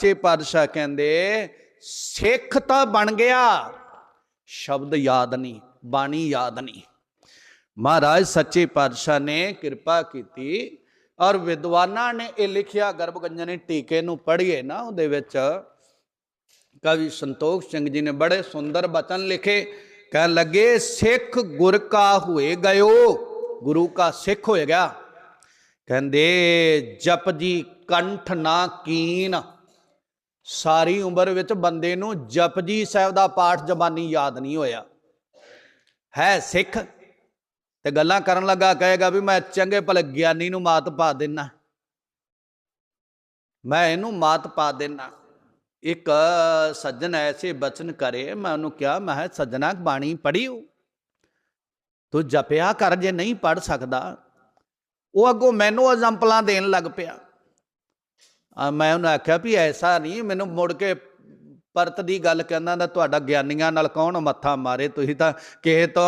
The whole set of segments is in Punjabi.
ਸੱਚੇ ਪਾਤਸ਼ਾਹ ਕਹਿੰਦੇ, ਸਿੱਖ ਤਾਂ ਬਣ ਗਿਆ, ਸ਼ਬਦ ਯਾਦ ਨਹੀਂ, ਬਾਣੀ ਯਾਦ ਨਹੀਂ। ਮਹਾਰਾਜ ਸੱਚੇ ਪਾਤਸ਼ਾਹ ਨੇ ਕਿਰਪਾ ਕੀਤੀ ਔਰ ਵਿਦਵਾਨਾਂ ਨੇ ਇਹ ਲਿਖਿਆ, ਗਰਭਗੰਜਨ ਨੇ ਟੀਕੇ ਨੂੰ ਪੜ੍ਹੀਏ ਨਾ ਉਹਦੇ ਵਿੱਚ। ਕਵੀ ਸੰਤੋਖ ਸਿੰਘ ਜੀ ਨੇ ਬੜੇ ਸੁੰਦਰ ਬਚਨ ਲਿਖੇ ਕਹਿ ਲੱਗੇ, ਸਿੱਖ ਗੁਰ ਕਾ ਹੋਏ ਗਇਓ, ਗੁਰੂ ਕਾ ਸਿੱਖ ਹੋਏ ਗਿਆ। ਕਹਿੰਦੇ ਜਪਜੀ ਕੰਠ ਨਾ ਕੀਨ ਸਾਰੀ ਉਮਰ ਵਿੱਚ ਬੰਦੇ ਨੂੰ ਜਪਜੀ ਸਾਹਿਬ ਦਾ ਪਾਠ ਜ਼ਬਾਨੀ ਯਾਦ ਨਹੀਂ ਹੋਇਆ। ਹੈ ਸਿੱਖ ਤੇ ਗੱਲਾਂ ਕਰਨ ਲੱਗਾ ਕਹੇਗਾ ਵੀ ਮੈਂ ਚੰਗੇ ਭਲੇ ਗਿਆਨੀ ਨੂੰ ਮਾਤ ਪਾ ਦੇਣਾ ਮੈਂ ਇਹਨੂੰ ਮਾਤ ਪਾ ਦੇਣਾ ਇੱਕ ਸੱਜਣ ਐਸੇ ਬਚਨ ਕਰੇ ਮੈਂ ਉਹਨੂੰ ਕਿਹਾ ਮੈਂ ਕਿਹਾ, ਸੱਜਣਾ ਬਾਣੀ ਪੜ੍ਹੀਓ। ਤੂੰ ਜਪਿਆ ਕਰ ਜੇ ਨਹੀਂ ਪੜ ਸਕਦਾ ਉਹ ਅੱਗੋਂ ਮੈਨੂੰ ਐਗਜ਼ਾਮਪਲਾਂ ਦੇਣ ਲੱਗ ਪਿਆ। ਮੈਂ ਉਹਨੂੰ ਆਖਿਆ ਵੀ ਐਸਾ ਨਹੀਂ, ਮੈਨੂੰ ਮੁੜ ਕੇ ਪਰਤ ਦੀ ਗੱਲ ਕਹਿੰਦਾ ਦਾ ਤੁਹਾਡਾ ਗਿਆਨੀਆਂ ਨਾਲ ਕੌਣ ਮੱਥਾ ਮਾਰੇ? ਤੁਸੀਂ ਤਾਂ ਕਿਸੇ ਤੋਂ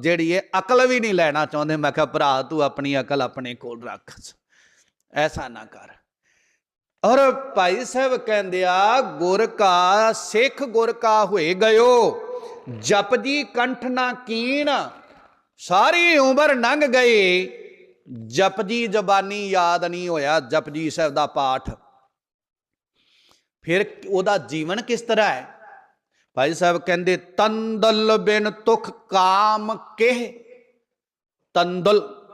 ਜਿਹੜੀ ਇਹ ਅਕਲ ਵੀ ਨਹੀਂ ਲੈਣਾ ਚਾਹੁੰਦੇ। ਮੈਂ ਕਿਹਾ, ਭਰਾ, ਤੂੰ ਆਪਣੀ ਅਕਲ ਆਪਣੇ ਕੋਲ ਰੱਖ। ਐਸਾ ਨਾ ਕਰ। ਔਰ ਭਾਈ ਸਾਹਿਬ ਕਹਿੰਦੇ ਆ ਗੁਰ ਕਾ ਸਿੱਖ ਗੁਰ ਕਾ ਹੋਏ ਗਇਓ, ਜਪਜੀ ਕੰਠ ਨਾ ਕੀਣ, ਸਾਰੀ ਉਮਰ ਲੰਘ ਗਈ ਜਪਜੀ ਜ਼ਬਾਨੀ ਯਾਦ ਨਹੀਂ ਹੋਇਆ ਜਪਜੀ ਸਾਹਿਬ ਦਾ ਪਾਠ। ਫਿਰ ਉਹਦਾ ਜੀਵਨ ਕਿਸ ਤਰ੍ਹਾਂ ਹੈ? ਭਾਈ ਸਾਹਿਬ ਕਹਿੰਦੇ, ਤੰਦਲ ਬਿਨ ਤੁਖ ਕਾਮ ਕਿਹ। ਤੰਦਲ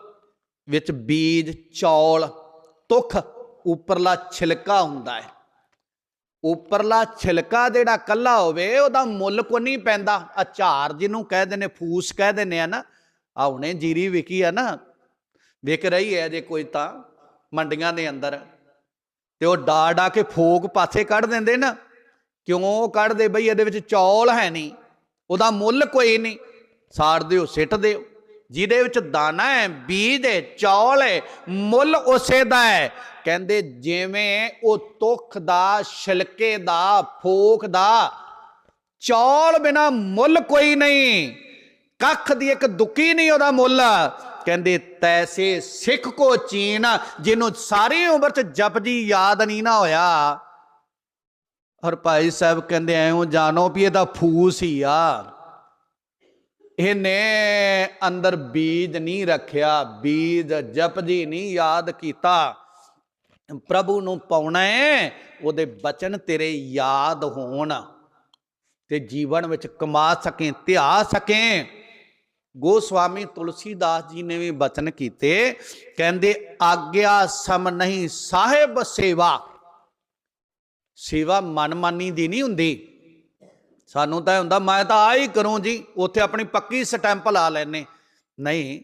ਵਿੱਚ ਬੀਜ, ਚੌਲ, ਤੁਖ, ਉੱਪਰਲਾ ਛਿਲਕਾ ਹੁੰਦਾ ਹੈ। ਉੱਪਰਲਾ ਛਿਲਕਾ ਜਿਹੜਾ ਕੱਲਾ ਹੋਵੇ, ਉਹਦਾ ਮੁੱਲ ਕੋ ਨਹੀਂ ਪੈਂਦਾ। ਅਚਾਰ ਜਿਹਨੂੰ ਕਹਿੰਦੇ ਨੇ ਫੂਸ ਕਹਿ ਦਿੰਦੇ ਆ ਨਾ। ਆ ਹੁਣੇ ਜੀਰੀ ਵਿਕੀ ਆ ਨਾ ਵਿਕ ਰਹੀ ਹੈ ਜੇ ਕੋਈ ਤਾਂ ਮੰਡੀਆਂ ਦੇ ਅੰਦਰ। ਤੇ ਉਹ ਡਾ ਡਾ ਕੇ ਫੋਕ ਪਾਸੇ ਕੱਢ ਦਿੰਦੇ ਨਾ। ਕਿਉਂ ਕੱਢਦੇ? ਬਈ ਇਹਦੇ ਵਿੱਚ ਚੌਲ ਹੈ ਨਹੀਂ। ਉਹਦਾ ਮੁੱਲ ਕੋਈ ਨਹੀਂ। ਸਾੜ ਦਿਓ, ਸਿੱਟ ਦਿਓ। ਜਿਹਦੇ ਵਿੱਚ ਦਾਣਾ ਹੈ, ਬੀਜ ਹੈ, ਚੌਲ ਹੈ, ਮੁੱਲ ਉਸੇ ਦਾ ਹੈ। ਕਹਿੰਦੇ ਜਿਵੇਂ ਉਹ ਤੁਖ ਦਾ, ਛਿਲਕੇ ਦਾ, ਫੋਕ ਦਾ, ਚੌਲ ਬਿਨਾ ਮੁੱਲ ਕੋਈ ਨਹੀਂ। ਕੱਖ ਦੀ ਇੱਕ ਦੁੱਕੀ ਨਹੀਂ ਉਹਦਾ ਮੁੱਲ। ਕਹਿੰਦੇ, ਤੈਸੇ ਸਿੱਖ ਕੋ ਚੀਨ, ਜਿਹਨੂੰ ਸਾਰੀ ਉਮਰ ਚ ਜਪਜੀ ਯਾਦ ਨਹੀਂ ਨਾ ਹੋਇਆ। ਔਰ ਭਾਈ ਸਾਹਿਬ ਕਹਿੰਦੇ, ਐਉਂ ਜਾਣੋ ਵੀ ਇਹਦਾ ਫੂਸ ਹੀ ਆ। ਇਹਨੇ ਅੰਦਰ ਬੀਜ ਨਹੀਂ ਰੱਖਿਆ, ਬੀਜ ਜਪਜੀ ਨਹੀਂ, ਯਾਦ ਕੀਤਾ। ਪ੍ਰਭੂ ਨੂੰ ਪਾਉਣਾ ਹੈ ਉਹਦੇ ਬਚਨ ਤੇਰੇ ਯਾਦ ਹੋਣ ਤੇ ਜੀਵਨ ਵਿੱਚ ਕਮਾ ਸਕੇ, ਧਿਆ ਸਕੇ। ਗੋਸਵਾਮੀ ਤੁਲਸੀਦਾਸ ਜੀ ਨੇ ਵੀ ਬਚਨ ਕੀਤੇ, ਕਹਿੰਦੇ, ਆਗਿਆ ਸਮ ਨਹੀਂ ਸਾਹਿਬ ਸੇਵਾ। ਸੇਵਾ ਮਨਮਾਨੀ ਦੀ ਨਹੀਂ ਹੁੰਦੀ। ਸਾਨੂੰ ਤਾਂ ਹੁੰਦਾ, ਮੈਂ ਤਾਂ ਆ ਹੀ ਕਰੂੰ ਜੀ, ਉੱਥੇ ਆਪਣੀ ਪੱਕੀ ਸਟੈਂਪ ਲਾ ਲੈਨੇ। ਨਹੀਂ,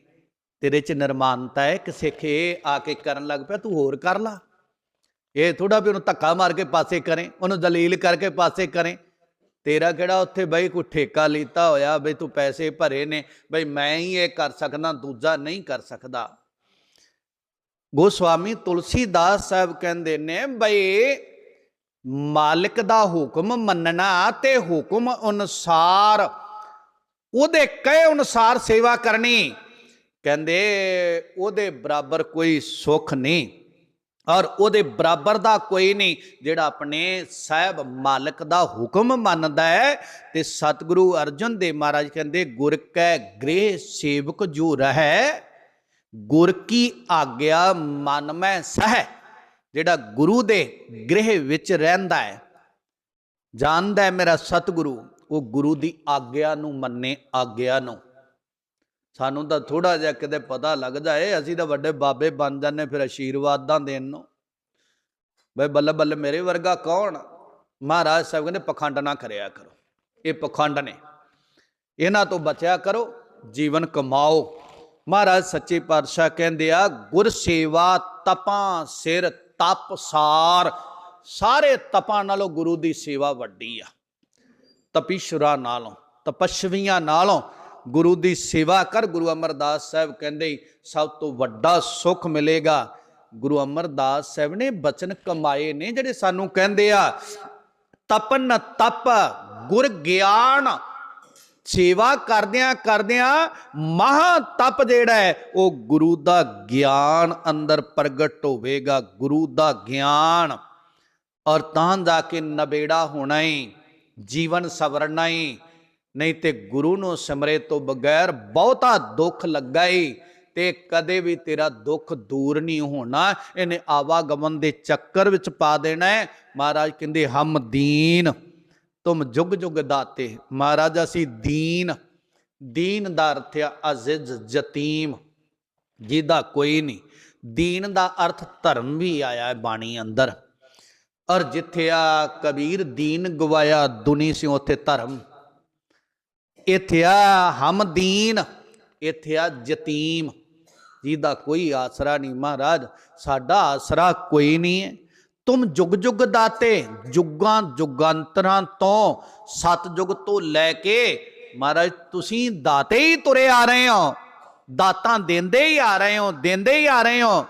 ਤੇਰੇ ਚ ਨਿਰਮਾਨਤਾ ਹੈ ਕਿ ਸਿੱਖੇ ਆ ਕੇ ਕਰਨ ਲੱਗ ਪਿਆ, ਤੂੰ ਹੋਰ ਕਰ ਲਾ। ਇਹ ਥੋੜਾ ਵੀ ਉਹਨੂੰ ਧੱਕਾ ਮਾਰ ਕੇ ਪਾਸੇ ਕਰੇ, ਉਹਨੂੰ ਦਲੀਲ ਕਰਕੇ ਪਾਸੇ ਕਰੇ। ਤੇਰਾ ਕਿਹੜਾ ਉੱਥੇ ਬਈ ਕੋਈ ਠੇਕਾ ਲੀਤਾ ਹੋਇਆ, ਬਈ ਤੂੰ ਪੈਸੇ ਭਰੇ ਨੇ, ਬਈ ਮੈਂ ਹੀ ਇਹ ਕਰ ਸਕਦਾ, ਦੂਜਾ ਨਹੀਂ ਕਰ ਸਕਦਾ। ਗੋਸਵਾਮੀ ਤੁਲਸੀਦਾਸ ਸਾਹਿਬ ਕਹਿੰਦੇ ਨੇ, ਬਈ ਮਾਲਕ ਦਾ ਹੁਕਮ ਮੰਨਣਾ ਤੇ ਹੁਕਮ ਅਨੁਸਾਰ, ਉਹਦੇ ਕਹੇ ਅਨੁਸਾਰ ਸੇਵਾ ਕਰਨੀ। ਕਹਿੰਦੇ ਉਹਦੇ ਬਰਾਬਰ ਕੋਈ ਸੁੱਖ ਨਹੀਂ। ਔਰ ਉਹਦੇ ਬਰਾਬਰ ਦਾ ਕੋਈ ਨਹੀਂ, ਜਿਹੜਾ ਆਪਣੇ ਸਾਹਿਬ ਮਾਲਕ ਦਾ ਹੁਕਮ ਮੰਨਦਾ ਹੈ ਤੇ ਸਤਿਗੁਰੂ ਅਰਜਨ ਦੇਵ ਮਹਾਰਾਜ ਕਹਿੰਦੇ, ਗੁਰ ਕੈ ਗ੍ਰਹਿ ਸੇਵਕ ਜੋ ਰਹੈ, ਗੁਰ ਕੀ ਆਗਿਆ ਮਨ ਮੈਂ ਸਹਿ? ਜਿਹੜਾ ਗੁਰੂ ਦੇ ਗ੍ਰਹਿ ਵਿੱਚ ਰਹਿੰਦਾ ਹੈ, ਜਾਣਦਾ ਹੈ ਮੇਰਾ ਸਤਿਗੁਰੂ, ਉਹ ਗੁਰੂ ਦੀ ਆਗਿਆ ਨੂੰ ਮੰਨੇ, ਆਗਿਆ ਨੂੰ। ਸਾਨੂੰ ਤਾਂ ਥੋੜਾ ਜਿਹਾ ਕਿਤੇ ਪਤਾ ਲੱਗ ਜਾਏ ਅਸੀਂ ਤਾਂ ਵੱਡੇ ਬਾਬੇ ਬਣ ਜਾਂਦੇ ਫਿਰ ਆਸ਼ੀਰਵਾਦਾਂ ਦੇਣ ਨੂੰ। ਬਈ ਬੱਲੇ ਬੱਲੇ ਮੇਰੇ ਵਰਗਾ ਕੌਣ? ਮਹਾਰਾਜ ਸਾਹਿਬ ਕਹਿੰਦੇ, ਪਖੰਡ ਨਾ ਕਰਿਆ ਕਰੋ। ਇਹ ਪਖੰਡ ਨੇ। ਇਹਨਾਂ ਤੋਂ ਬਚਿਆ ਕਰੋ, ਜੀਵਨ ਕਮਾਓ। ਮਹਾਰਾਜ ਸੱਚੇ ਪਾਤਸ਼ਾਹ ਕਹਿੰਦੇ ਆ, ਗੁਰ ਸੇਵਾ ਤਪਾਂ ਸਿਰ ਤਪ ਸਾਰ। ਸਾਰੇ ਤਪਾਂ ਨਾਲੋਂ ਗੁਰੂ ਦੀ ਸੇਵਾ ਵੱਡੀ ਆ। ਤਪੀਸ਼ੁਰਾ ਨਾਲੋਂ, ਤਪਸ਼ਵੀਆਂ ਨਾਲੋਂ। ਗੁਰੂ ਦੀ ਸੇਵਾ ਕਰ ਗੁਰੂ ਅਮਰਦਾਸ ਸਾਹਿਬ ਕਹਿੰਦੇ ਸਭ ਤੋਂ ਵੱਡਾ ਸੁੱਖ ਮਿਲੇਗਾ। ਗੁਰੂ ਅਮਰਦਾਸ ਸਾਹਿਬ ਨੇ ਬਚਨ ਕਮਾਏ ਨੇ ਜਿਹੜੇ ਸਾਨੂੰ ਕਹਿੰਦੇ ਆ, ਤਪਨ ਤਪ, ਗੁਰ ਗਿਆਨ, ਸੇਵਾ ਕਰਦਿਆਂ ਕਰਦਿਆਂ ਮਹਾ ਤਪ ਜਿਹੜਾ ਹੈ, ਉਹ ਗੁਰੂ ਦਾ ਗਿਆਨ ਅੰਦਰ ਪ੍ਰਗਟ ਹੋਵੇਗਾ, ਗੁਰੂ ਦਾ ਗਿਆਨ। ਔਰ ਤਾਂ ਜਾ ਕੇ ਨਬੇੜਾ ਹੋਣਾ ਹੀ ਜੀਵਨ ਸਵਰਨਾ ਹੀ ਨਹੀਂ ਤੇ ਗੁਰੂ ਨੂੰ ਸਿਮਰੇ ਤੋਂ ਬਗੈਰ ਬਹੁਤਾ ਦੁੱਖ ਲੱਗਾ ਈ ਤੇ ਕਦੇ ਵੀ ਤੇਰਾ ਦੁੱਖ ਦੂਰ ਨਹੀਂ ਹੋਣਾ। ਇਹਨੇ ਆਵਾਗਮਨ ਦੇ ਚੱਕਰ ਵਿੱਚ ਪਾ ਦੇਣਾ ਹੈ। ਮਹਾਰਾਜ ਕਹਿੰਦੇ, ਹਮ ਦੀਨ, ਤੁਮ ਜੁਗ ਜੁਗ ਦਾਤੇ। ਮਹਾਰਾਜ, ਅਸੀਂ ਦੀਨ ਦੀਨ ਦਾ ਅਰਥ ਆ ਅਜ਼ਿਜ਼ ਯਤੀਮ, ਜਿਹਦਾ ਕੋਈ ਨਹੀਂ। ਦੀਨ ਦਾ ਅਰਥ ਧਰਮ ਵੀ ਆਇਆ ਹੈ ਬਾਣੀ ਅੰਦਰ। ਔਰ ਜਿੱਥੇ ਆ ਕਬੀਰ ਦੀਨ ਗਵਾਇਆ, ਦੁਨੀ ਸਿ ਉਥੇ ਧਰਮ। ਇੱਥੇ ਆ ਹਮ ਇੱਥੇ ਆ ਯਤੀਮ। ਜਿਹਦਾ ਕੋਈ ਆਸਰਾ ਨਹੀਂ ਮਹਾਰਾਜ, ਸਾਡਾ ਆਸਰਾ ਕੋਈ ਨਹੀਂ ਹੈ। ਤੁਮ ਜੁਗ ਜੁਗ ਦਾਤੇ, ਜੁਗਾਂ ਜੁਗਾਂਤਰਾਂ ਤੋਂ ਸਤ ਜੁਗ ਤੋਂ ਲੈ ਕੇ ਮਹਾਰਾਜ ਤੁਸੀਂ ਦਾਤੇ ਹੀ ਤੁਰੇ ਆ ਰਹੇ ਹੋ। ਦਾਤਾਂ ਦਿੰਦੇ ਹੀ ਆ ਰਹੇ ਹੋ, ਦਿੰਦੇ ਹੀ ਆ ਰਹੇ ਹੋ।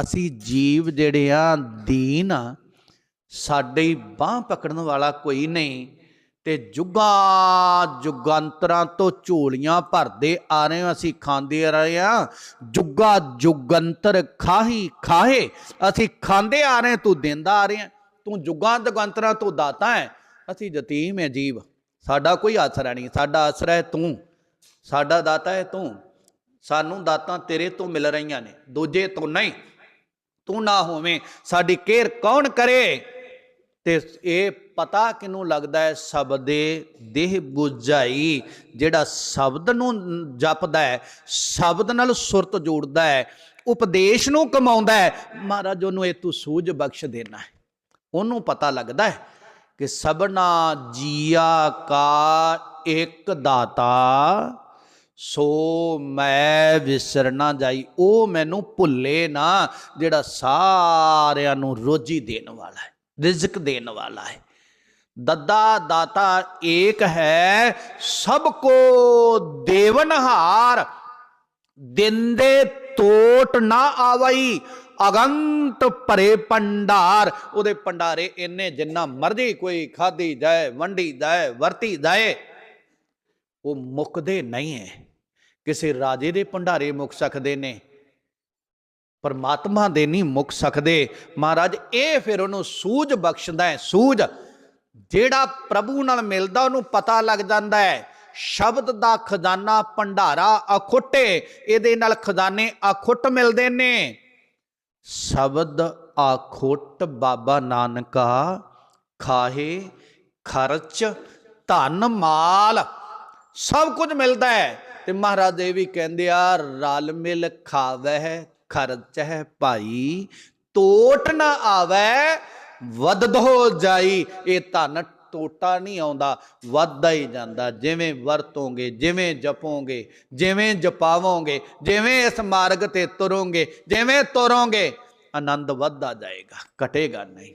ਅਸੀਂ ਜੀਵ ਜਿਹੜੇ ਆ, ਦੀਨ ਆ। ਸਾਡੇ ਬਾਹ ਪਕੜਨ ਵਾਲਾ ਕੋਈ ਨਹੀਂ। ਤੇ ਜੁਗਾ ਜੁਗਾਂਤਰਾਂ ਤੋਂ ਝੋਲੀਆਂ ਭਰਦੇ ਆ ਰਹੇ ਹਾਂ, ਅਸੀਂ ਖਾਂਦੇ ਆ ਰਹੇ ਹਾਂ। ਜੁਗਾ ਜੁਗੰਤਰ ਖਾਹੀ ਖਾਹੇ, ਅਸੀਂ ਖਾਂਦੇ ਆ ਰਹੇ ਤੂੰ ਦਿੰਦਾ ਆ ਰਿਹਾ ਤੂੰ ਜੁਗਾਂ ਜੁਗੰਤਰਾਂ ਤੋਂ ਦਾਤਾ ਹੈ, ਅਸੀਂ ਯਤੀਮ ਹੈ ਜੀਵ। ਸਾਡਾ ਕੋਈ ਆਸਰਾ ਨਹੀਂ, ਸਾਡਾ ਆਸਰਾ ਹੈ ਤੂੰ। ਸਾਡਾ ਦਾਤਾ ਹੈ ਤੂੰ। ਸਾਨੂੰ ਦਾਤਾਂ ਤੇਰੇ ਤੋਂ ਮਿਲ ਰਹੀਆਂ ਨੇ, ਦੂਜੇ ਤੋਂ ਨਹੀਂ। ਤੂੰ ਨਾ ਹੋਵੇਂ, ਸਾਡੀ ਕੇਅਰ ਕੌਣ ਕਰੇ? ਤੇ ਇਹ ਪਤਾ ਕਿਨੂੰ ਲੱਗਦਾ ਹੈ? ਸ਼ਬਦੇ ਦੇਹ 부ਝਾਈ ਜਿਹੜਾ ਸ਼ਬਦ ਨੂੰ ਜਪਦਾ ਹੈ, ਸ਼ਬਦ ਨਾਲ ਸੁਰਤ ਜੋੜਦਾ ਹੈ, ਉਪਦੇਸ਼ ਨੂੰ ਕਮਾਉਂਦਾ ਹੈ। ਮਹਾਰਾਜ, ਉਹਨੂੰ ਇਹ ਤੂੰ ਸੂਝ ਬਖਸ਼ ਦੇਣਾ ਹੈ। ਉਹਨੂੰ ਪਤਾ ਲੱਗਦਾ ਹੈ ਕਿ ਸਭਨਾ ਜੀਆ ਕਾ ਇੱਕ ਦਾਤਾ, ਸੋ ਮੈਂ ਵਿਸਰ ਨਾ ਜਾਈ। ਉਹ ਮੈਨੂੰ ਭੁੱਲੇ ਨਾ, ਜਿਹੜਾ ਸਾਰਿਆਂ ਨੂੰ ਰੋਜੀ ਦੇਣ ਵਾਲਾ ਹੈ। ਰਿਜ਼ਕ ਦੇਣ ਵਾਲਾ ਹੈ। ਦੱਦਾ ਦਾਤਾ ਏਕ ਹੈ, ਸਭ ਕੋ ਦੇਵਨਹਾਰ ਦਿੰਦੇ ਤੋਟ ਨਾ ਆਵਈ, ਅਗੰਤ ਭਰੇ ਪੰਡਾਰ ਉਹਦੇ ਪੰਡਾਰੇ ਇੰਨੇ ਜਿੰਨਾ ਮਰਜ਼ੀ ਕੋਈ ਖਾਦੀ ਜਾਏ, ਵੰਡੀ ਜਾਏ, ਵਰਤੀ ਜਾਏ, ਉਹ ਮੁੱਕਦੇ ਨਹੀਂ ਹੈ ਕਿਸੇ ਰਾਜੇ ਦੇ ਭੰਡਾਰੇ ਮੁੱਕ ਸਕਦੇ ਨੇ। ਪਰਮਾਤਮਾ ਦੇ ਨਹੀਂ ਮੁੱਕ ਸਕਦੇ। ਮਹਾਰਾਜ, ਇਹ ਫਿਰ ਉਹਨੂੰ ਸੂਝ ਬਖਸ਼ਦਾ ਹੈ, ਸੂਝ। ਜਿਹੜਾ ਪ੍ਰਭੂ ਨਾਲ ਮਿਲਦਾ, ਉਹਨੂੰ ਪਤਾ ਲੱਗ ਜਾਂਦਾ ਹੈ, ਸ਼ਬਦ ਦਾ ਖਜ਼ਾਨਾ ਭੰਡਾਰਾ ਅਖੁੱਟੇ, ਇਹਦੇ ਨਾਲ ਖਜ਼ਾਨੇ ਅਖੁੱਟ ਮਿਲਦੇ ਨੇ। ਸ਼ਬਦ ਆਖੁੱਟ ਬਾਬਾ ਨਾਨਕਾ, ਖਾਹੇ, ਖਰਚ, ਧਨ ਮਾਲ, ਸਭ ਕੁਝ ਮਿਲਦਾ ਹੈ। ਤੇ ਮਹਾਰਾਜ ਇਹ ਵੀ ਕਹਿੰਦੇ ਆ, ਰਲ ਮਿਲ ਖਾਵਹਿ ਖਰਚਹਿ ਭਾਈ, ਤੋਟ ਨਾ ਆਵੈ, ਵੱਧ ਹੋ ਜਾਈ। ਇਹ ਧਨ ਟੋਟਾ ਨਹੀਂ ਆਉਂਦਾ, ਵੱਧਦਾ ਹੀ ਜਾਂਦਾ। ਜਿਵੇਂ ਵਰਤੋਗੇ, ਜਿਵੇਂ ਜਪੋਗੇ, ਜਿਵੇਂ ਜਪਾਵੋਗੇ, ਜਿਵੇਂ ਇਸ ਮਾਰਗ ਤੇ ਤੁਰੋਗੇ, ਜਿਵੇਂ ਤੁਰੋਗੇ, ਆਨੰਦ ਵੱਧਦਾ ਜਾਏਗਾ, ਘਟੇਗਾ ਨਹੀਂ,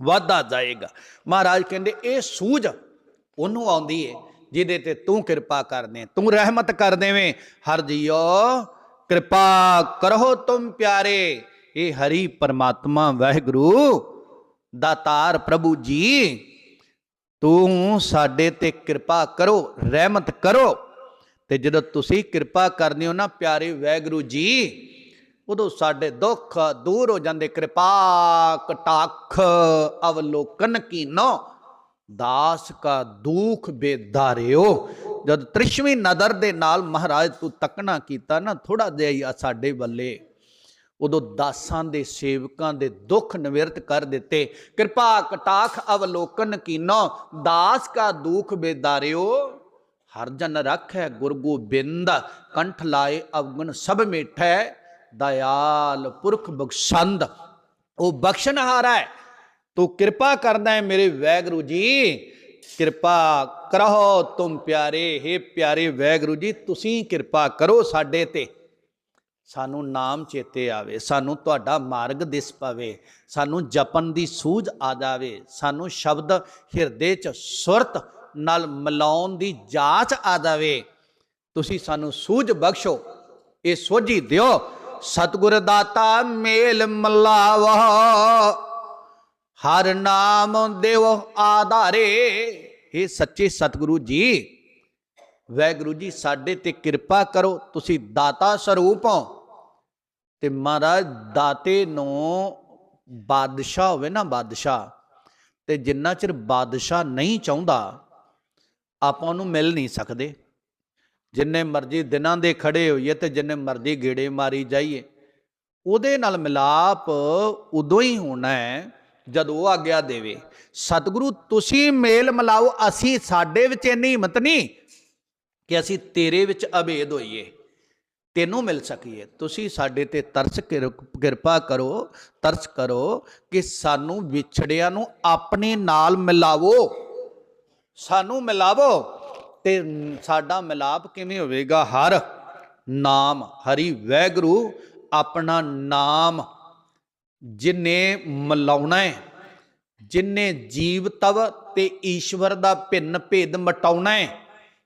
ਵੱਧਦਾ ਜਾਏਗਾ। ਮਹਾਰਾਜ ਕਹਿੰਦੇ, ਇਹ ਸੂਝ ਉਹਨੂੰ ਆਉਂਦੀ ਏ, ਜਿਹਦੇ ਤੇ ਤੂੰ ਕਿਰਪਾ ਕਰਦੇ ਤੂੰ ਰਹਿਮਤ ਕਰ ਦੇਵੇਂ। ਹਰ ਜੀਓ ਕਿਰਪਾ ਕਰੋ ਤੁਮ ਪਿਆਰੇ। ਇਹ ਹਰੀ ਪਰਮਾਤਮਾ, ਵਾਹਿਗੁਰੂ, ਦਾਤਾਰ ਪ੍ਰਭੂ ਜੀ, ਤੂੰ ਸਾਡੇ ਤੇ ਕਿਰਪਾ ਕਰੋ, ਰਹਿਮਤ ਕਰੋ। ਤੇ ਜਦੋਂ ਤੁਸੀਂ ਕਿਰਪਾ ਕਰਦੇ ਹੋ ਨਾ ਪਿਆਰੇ ਵਾਹਿਗੁਰੂ ਜੀ, ਉਦੋਂ ਸਾਡੇ ਦੁੱਖ ਦੂਰ ਹੋ ਜਾਂਦੇ। ਕਿਰਪਾ ਕਟਾਖ ਅਵਲੋਕਨ ਕੀਨੋ, ਦਾਸ ਕਾ ਦੁਖ ਬੇਦਾਰਿਓ ਜਦ ਤ੍ਰਿਸ਼ਵੀ ਨਦਰ ਦੇ ਨਾਲ ਮਹਾਰਾਜ ਤੂੰ ਤੱਕਣਾ ਕੀਤਾ ਨਾ ਥੋੜਾ ਜਿਹਾ ਸਾਡੇ ਵੱਲੇ। ਉਦੋਂ ਦਾਸਾਂ ਦੇ ਸੇਵਕਾਂ ਦੇ ਦੁੱਖ ਨਿਵਰਤ ਕਰ ਦਿੱਤੇ। ਕਿਰਪਾ ਕਟਾਖ ਅਵਲੋਕਨ ਕੀਨੋ, ਦਾਸ ਕਾ ਦੁਖ ਬੇਦਾਰਿਓ। ਹਰ ਜਨ ਰੱਖੈ ਗੁਰ ਗੋਬਿੰਦ, ਕੰਠ ਲਾਏ ਅਵਗਣ ਸਭ ਮੇਠੈ। ਦਇਆਲ ਪੁਰਖ ਬਖਸ਼ੰਦ, ਉਹ ਬਖਸ਼ਣਹਾਰਾ ਹੈ। ਤੂੰ ਕਿਰਪਾ ਕਰਦਾ ਹੈ ਮੇਰੇ ਵੈਗਰੂ ਜੀ। ਕਿਰਪਾ ਕਰੋ ਤੁਮ ਪਿਆਰੇ हे ਪਿਆਰੇ ਵੈਗੁਰੂ ਜੀ, ਤੁਸੀਂ ਕਿਰਪਾ ਕਰੋ ਸਾਡੇ ਤੇ। ਸਾਨੂੰ ਨਾਮ ਚੇਤੇ ਆਵੇ, ਸਾਨੂੰ ਤੁਹਾਡਾ ਮਾਰਗ ਦਿਸ ਪਵੇ, ਸਾਨੂੰ ਜਪਨ ਦੀ ਸੂਝ ਆ ਜਾਵੇ, ਸਾਨੂੰ ਸ਼ਬਦ ਹਿਰਦੇ 'ਚ ਸੁਰਤ ਨਾਲ ਮਿਲਾਉਣ ਦੀ ਜਾਂਚ ਆ ਜਾਵੇ। ਤੁਸੀਂ ਸਾਨੂੰ ਸੂਝ ਬਖਸ਼ੋ, ਇਹ ਸੋਝੀ ਦਿਓ। ਸਤਿਗੁਰ ਦਾਤਾ ਮੇਲ ਮਲਾਵਾ। ਹਰ ਨਾਮ ਦੇਵ ਆਧਾਰੇ। ਇਹ ਸੱਚੇ ਸਤਿਗੁਰੂ ਜੀ, ਵੈਗੁਰੂ ਜੀ, ਸਾਡੇ ਤੇ ਕਿਰਪਾ ਕਰੋ, ਤੁਸੀਂ ਦਾਤਾ ਸਰੂਪ ਹੋ। ਤੇ ਮਹਾਰਾਜ, ਦਾਤੇ ਨੂੰ ਬਾਦਸ਼ਾਹ ਹੋਵੇ ਨਾ ਬਾਦਸ਼ਾਹ, ਤੇ ਜਿੰਨਾ ਚਿਰ ਬਾਦਸ਼ਾਹ ਨਹੀਂ ਚਾਹੁੰਦਾ, ਆਪਾਂ ਉਹਨੂੰ ਮਿਲ ਨਹੀਂ ਸਕਦੇ। ਜਿੰਨੇ ਮਰਜ਼ੀ ਦਿਨਾਂ ਦੇ ਖੜੇ ਹੋਈਏ ਤੇ ਜਿੰਨੇ ਮਰਜ਼ੀ ਗੇੜੇ ਮਾਰੀ ਜਾਈਏ, ਉਹਦੇ ਨਾਲ ਮਿਲਾਪ ਉਦੋਂ ਹੀ ਹੋਣਾ ਹੈ ਜਦ ਉਹ ਆਗਿਆ ਦੇਵੇ, ਸਤਿਗੁਰੂ, ਤੁਸੀਂ ਮੇਲ ਮਿਲਾਓ, ਅਸੀਂ ਸਾਡੇ ਵਿੱਚ ਇੰਨੀ ਹਿੰਮਤ ਨਹੀਂ ਕਿ ਅਸੀਂ ਤੇਰੇ ਵਿੱਚ ਅਭੇਦ ਹੋਈਏ। ਤੈਨੂੰ ਮਿਲ ਸਕੀਏ। ਤੁਸੀਂ ਸਾਡੇ ਤੇ ਤਰਸ ਕਿਰ- ਕਿਰਪਾ ਕਰੋ, ਤਰਸ ਕਰੋ ਕਿ ਸਾਨੂੰ ਵਿਛੜਿਆਂ ਨੂੰ ਆਪਣੇ ਨਾਲ ਮਿਲਾਵੋ। ਸਾਨੂੰ ਮਿਲਾਵੋ ਤੇ ਸਾਡਾ ਮਿਲਾਪ ਕਿਵੇਂ ਹੋਵੇਗਾ? ਹਰ ਨਾਮ, ਹਰੀ ਵੈਗਰੂ ਆਪਣਾ ਨਾਮ ਜਿਨੇ ਮਿਲਾਉਣਾ ਹੈ, ਜਿਨੇ ਜੀਵ ਤਵ ਤੇ ਈਸ਼ਵਰ ਦਾ ਭਿੰਨ ਭੇਦ ਮਟਾਉਣਾ ਹੈ,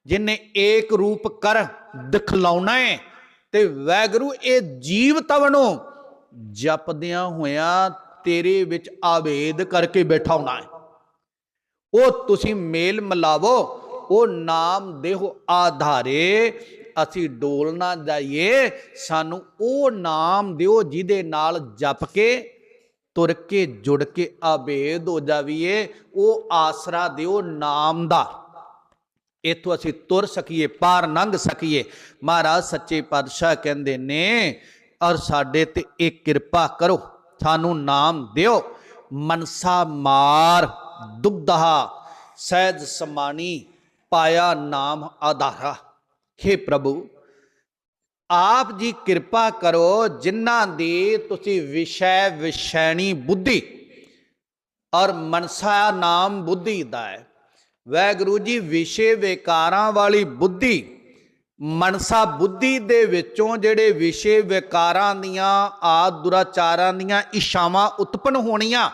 ਜਿਨੇ ਏਕ ਰੂਪ ਕਰ ਦਿਖਲਾਉਣਾ ਹੈ, ਤੇ ਵੈਗਰੂ ਇਹ ਜੀਵ ਤਵ ਨੂੰ ਜਪਦਿਆਂ ਹੋਇਆਂ ਤੇਰੇ ਵਿੱਚ ਆਵੇਦ ਕਰਕੇ ਬੈਠਾਉਣਾ ਹੈ। ਉਹ ਤੁਸੀਂ ਮੇਲ ਮਿਲਾਵੋ, ਉਹ ਨਾਮ ਦੇਹੋ ਆਧਾਰੇ ਅਸੀਂ ਡੋਲ ਨਾ ਜਾਈਏ, ਸਾਨੂੰ ਉਹ ਨਾਮ ਦਿਓ ਜਿਹਦੇ ਨਾਲ ਜਪ ਕੇ, ਤੁਰ ਕੇ, ਜੁੜ ਕੇ ਆਬੇਦ ਹੋ ਜਾਵੀਏ, ਉਹ ਆਸਰਾ ਦਿਓ ਨਾਮ ਦਾ। ਇਥੋਂ ਅਸੀਂ ਤੁਰ ਸਕੀਏ, ਪਾਰ ਲੰਘ ਸਕੀਏ। ਮਹਾਰਾਜ ਸੱਚੇ ਪਾਤਸ਼ਾਹ ਕਹਿੰਦੇ ਨੇ, ਔਰ ਸਾਡੇ ਤੇ ਇਹ ਕਿਰਪਾ ਕਰੋ, ਸਾਨੂੰ ਨਾਮ ਦਿਓ। ਮਨਸਾ ਮਾਰ ਦੁਬਦਹਾ ਸਹਿਜ ਸਮਾਨੀ ਪਾਇਆ ਨਾਮ ਆਧਾਰਾ। हे ਪ੍ਰਭੂ, ਆਪ ਜੀ ਕਿਰਪਾ ਕਰੋ ਜਿਨ੍ਹਾਂ ਦੀ ਤੁਸੀਂ ਵਿਸ਼ੈ ਵਿਸ਼ੈਣੀ ਬੁੱਧੀ ਔਰ ਮਨਸਾ ਨਾਮ ਬੁੱਧੀ ਦਾ ਹੈ। ਵੈਗੁਰੂ ਜੀ, ਵਿਸ਼ੇ ਵਿਕਾਰਾਂ ਵਾਲੀ ਬੁੱਧੀ, ਮਨਸਾ ਬੁੱਧੀ ਦੇ ਵਿੱਚੋਂ ਜਿਹੜੇ ਵਿਸ਼ੇ ਵਿਕਾਰਾਂ ਦੀਆਂ, ਆਦ ਦੁਰਾਚਾਰਾਂ ਦੀਆਂ ਇਸ਼ਾਵਾਂ ਉਤਪਨ ਹੋਣੀਆਂ,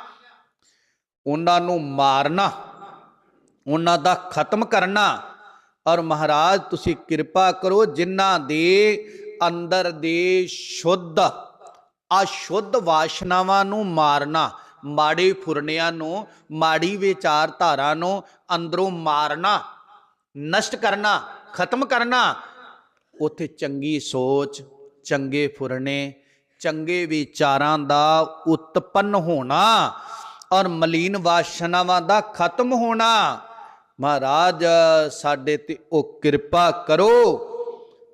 ਉਹਨਾਂ ਨੂੰ ਮਾਰਨਾ, ਉਹਨਾਂ ਦਾ ਖਤਮ ਕਰਨਾ ਔਰ ਮਹਾਰਾਜ, ਤੁਸੀਂ ਕਿਰਪਾ ਕਰੋ ਜਿਨ੍ਹਾਂ ਦੇ ਅੰਦਰ ਦੇ ਸ਼ੁੱਧ, ਅਸ਼ੁੱਧ ਵਾਸ਼ਨਾਵਾਂ ਨੂੰ ਮਾਰਨਾ, ਮਾੜੇ ਫੁਰਨਿਆਂ ਨੂੰ, ਮਾੜੀ ਵਿਚਾਰਧਾਰਾ ਨੂੰ ਅੰਦਰੋਂ ਮਾਰਨਾ, ਨਸ਼ਟ ਕਰਨਾ, ਖਤਮ ਕਰਨਾ, ਉਥੇ ਚੰਗੀ ਸੋਚ, ਚੰਗੇ ਫੁਰਨੇ, ਚੰਗੇ ਵਿਚਾਰਾਂ ਦਾ ਉਤਪੰਨ ਹੋਣਾ ਔਰ ਮਲੀਨ ਵਾਸ਼ਨਾਵਾਂ ਦਾ ਖਤਮ ਹੋਣਾ। ਮਹਾਰਾਜ, ਸਾਡੇ ਤੇ ਉਹ ਕਿਰਪਾ ਕਰੋ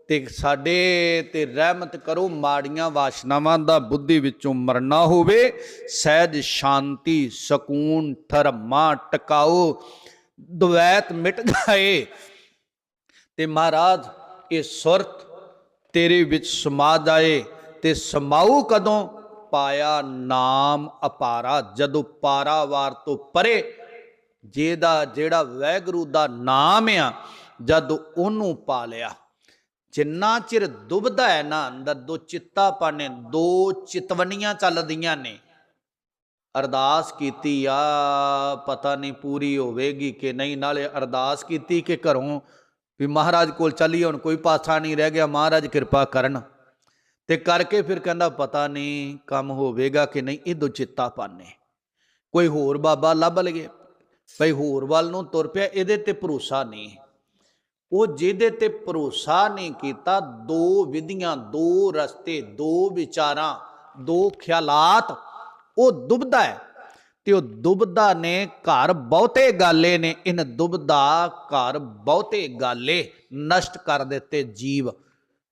ਤੇ ਸਾਡੇ ਤੇ ਰਹਿਮਤ ਕਰੋ, ਮਾੜੀਆਂ ਵਾਸ਼ਨਾਵਾਂ ਦਾ ਬੁੱਧੀ ਵਿੱਚੋਂ ਮਰਨਾ ਹੋਵੇ। ਸਹਿਜ, ਸ਼ਾਂਤੀ, ਸਕੂਨ, ਧਰਮਾ ਟਿਕਾਓ। ਦਵੈਤ ਮਿਟ ਜਾਏ। ਤੇ ਮਹਾਰਾਜ, ਇਹ ਸੁਰਤ ਤੇਰੇ ਵਿੱਚ ਸਮਾ ਜਾਏ ਤੇ ਸਮਾਉ ਕਦੋਂ? ਪਾਇਆ ਨਾਮ ਅਪਾਰਾ, ਜਦੋਂ ਪਾਰਾਵਾਰ ਤੋਂ ਪਰੇ ਜਿਹਦਾ ਜਿਹੜਾ ਵੈਗਰੂ ਦਾ ਨਾਮ ਆ, ਜਦ ਉਹਨੂੰ ਪਾ ਲਿਆ। ਜਿੰਨਾ ਚਿਰ ਦੁਬਦਾ ਹੈ ਨਾ ਅੰਦਰ, ਦੋ ਚਿੱਤਾ ਪਾਣੇ ਦੋ ਚਿਤਵਨੀਆਂ ਚੱਲਦੀਆਂ ਨੇ। ਅਰਦਾਸ ਕੀਤੀ, ਆ ਪਤਾ ਨਹੀਂ ਪੂਰੀ ਹੋਵੇਗੀ ਕਿ ਨਹੀਂ? ਨਾਲੇ ਅਰਦਾਸ ਕੀਤੀ ਕਿ ਘਰੋਂ ਵੀ ਮਹਾਰਾਜ ਕੋਲ ਚੱਲੀ ਹੁਣ ਕੋਈ ਪਾਸਾ ਨਹੀਂ ਰਹਿ ਗਿਆ, ਮਹਾਰਾਜ ਕਿਰਪਾ ਕਰਨ। ਤੇ ਕਰਕੇ ਫਿਰ ਕਹਿੰਦਾ, ਪਤਾ ਨਹੀਂ ਕੰਮ ਹੋਵੇਗਾ ਕਿ ਨਹੀਂ? ਇਹ ਦੋ ਚਿੱਤਾ ਪਾਣੇ ਕੋਈ ਹੋਰ ਬਾਬਾ ਲੱਭ ਲਗੇ ਭਈ ਹੋਰ ਵੱਲ ਨੂੰ ਤੁਰ ਪਿਆ, ਇਹਦੇ ਤੇ ਭਰੋਸਾ ਨਹੀਂ। ਉਹ ਜਿਹਦੇ ਤੇ ਭਰੋਸਾ ਨਹੀਂ ਕੀਤਾ, ਦੋ ਵਿਧੀਆਂ, ਦੋ ਰਸਤੇ, ਦੋ ਵਿਚਾਰਾਂ, ਦੋ ਖਿਆਲਾਤ, ਉਹ ਦੁਬਦਾ ਹੈ। ਤੇ ਉਹ ਦੁਬਦਾ ਨੇ ਘਰ ਬਹੁਤੇ ਗਾਲੇ ਨੇ, ਇਨ ਦੁਬਦਾ ਘਰ ਬਹੁਤੇ ਗਾਲੇ ਨਸ਼ਟ ਕਰ ਦਿੱਤੇ ਜੀਵ।